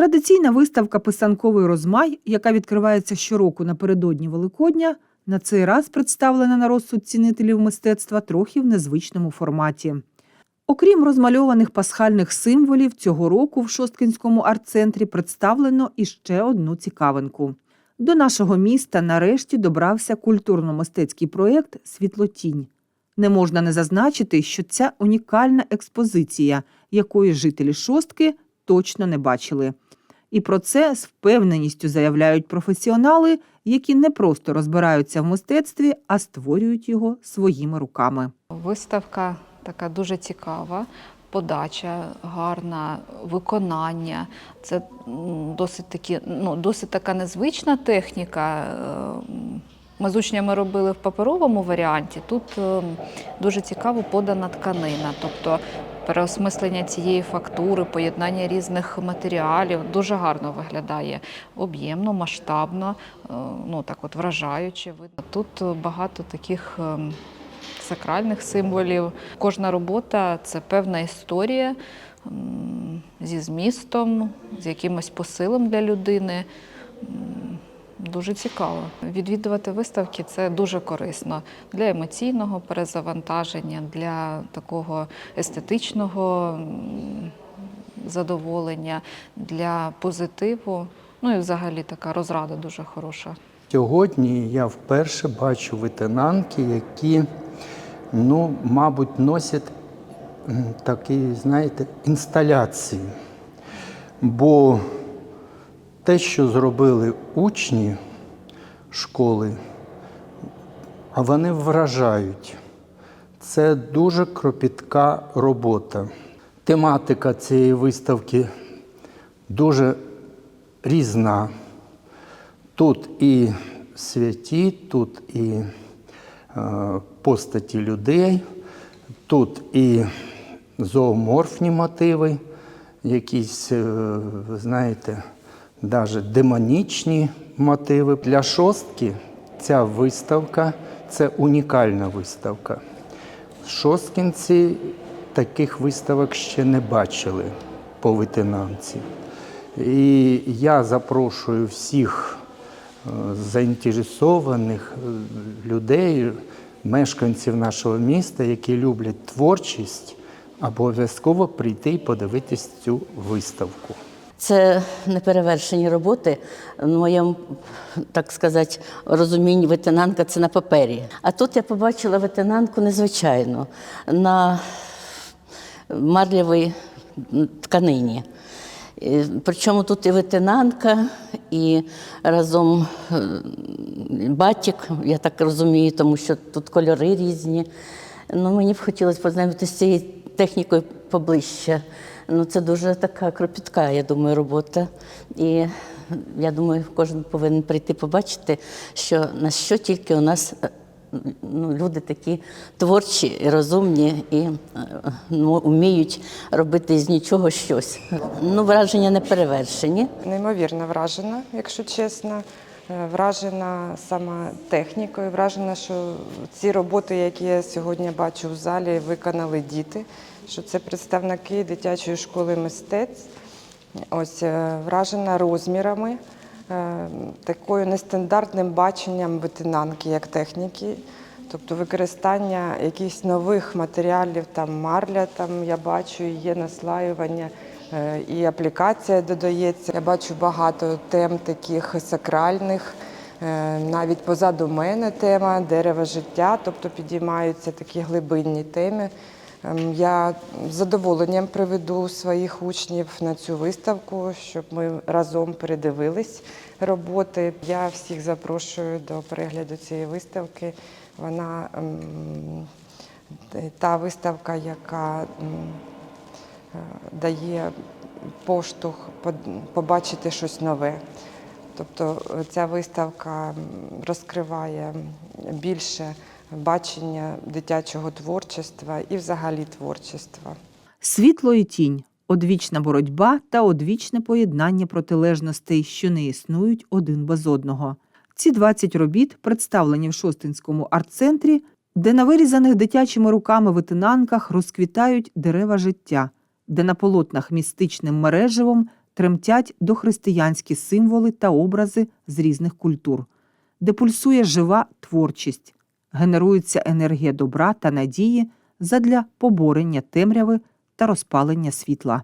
Традиційна виставка Писанковий розмай, яка відкривається щороку напередодні Великодня, на цей раз представлена на розсуд цінителів мистецтва трохи в незвичному форматі. Окрім розмальованих пасхальних символів, цього року в Шосткинському арт-центрі представлено іще одну цікавинку. До нашого міста нарешті добрався культурно-мистецький проєкт Світлотінь. Не можна не зазначити, що ця унікальна експозиція, якої жителі шостки точно не бачили. І про це з впевненістю заявляють професіонали, які не просто розбираються в мистецтві, а створюють його своїми руками. Виставка така дуже цікава. Подача гарна, виконання. Це досить такі, ну, досить така незвична техніка. Е, Ми з учнями робили в паперовому варіанті. Тут е, дуже цікаво подана тканина, тобто переосмислення цієї фактури, поєднання різних матеріалів дуже гарно виглядає. Об'ємно, масштабно, е, ну так от вражаюче. Тут е, багато таких. ем, сакральних символів. Кожна робота це певна історія зі змістом, з якимось посилом для людини. Дуже цікаво. Відвідувати виставки це дуже корисно для емоційного перезавантаження, для такого естетичного задоволення, для позитиву. Ну і взагалі така розрада дуже хороша. Сьогодні я вперше бачу ветенанки, які, ну, мабуть, носять такі, знаєте, інсталяції. Бо те, що зробили учні школи, вони вражають. Це дуже кропітка робота. Тематика цієї виставки дуже різна. Тут і святі, тут і е, постаті людей, тут і зооморфні мотиви, якісь, е, знаєте, навіть демонічні мотиви. Для шостки ця виставка це унікальна виставка. Шосткінці таких виставок ще не бачили по ветенанці. І я запрошую всіх е, заінтересованих е, людей, мешканців нашого міста, які люблять творчість, обов'язково прийти і подивитись цю виставку. Це неперевершені роботи. В моєму, так сказати, розумінні ветенанка це на папері. А тут я побачила ветенанку незвичайно на марлявій тканині. Причому тут і ветенанка, і разом е, батік, я так розумію, тому що тут кольори різні. Ну, мені б хотілося познайомитися з цією технікою поближче. Ну, це дуже така кропітка, я думаю, робота. І я думаю, кожен повинен прийти побачити, що на що тільки у нас е, ну, люди такі творчі, і розумні і е, ну, вміють робити з нічого щось. Ну, враження не перевершені. Неймовірно вражена, якщо чесно. Е, Вражена саме технікою, вражена, що ці роботи, які я сьогодні бачу в залі, виконали діти, що це представники дитячої школи мистецтв. Ось е, вражена розмірами, е, такою нестандартним баченням ветенанки як техніки. Тобто використання якихось нових матеріалів, там марля, там я бачу, є наслаювання, і аплікація додається. Я бачу багато тем таких сакральних. Е, Навіть позаду мене тема дерева життя, тобто підіймаються такі глибинні теми. Ем, Я з задоволенням приведу своїх учнів на цю виставку, щоб ми разом передивились роботи. Я всіх запрошую до перегляду цієї виставки. Вона ем, та виставка, яка е, дає поштовх побачити щось нове. Тобто е, ця виставка розкриває більше бачення дитячого творчества і взагалі творчества. Світло і тінь, одвічна боротьба та одвічне поєднання протилежностей, що не існують один без одного. Ці 20 робіт представлені в Шостинському арт-центрі, де на вирізаних дитячими руками ветенанках розквітають дерева життя, де на полотнах містичним мереживом тремтять дохристиянські символи та образи з різних культур, де пульсує жива творчість, генерується енергія добра та надії задля поборення темряви та розпалення світла.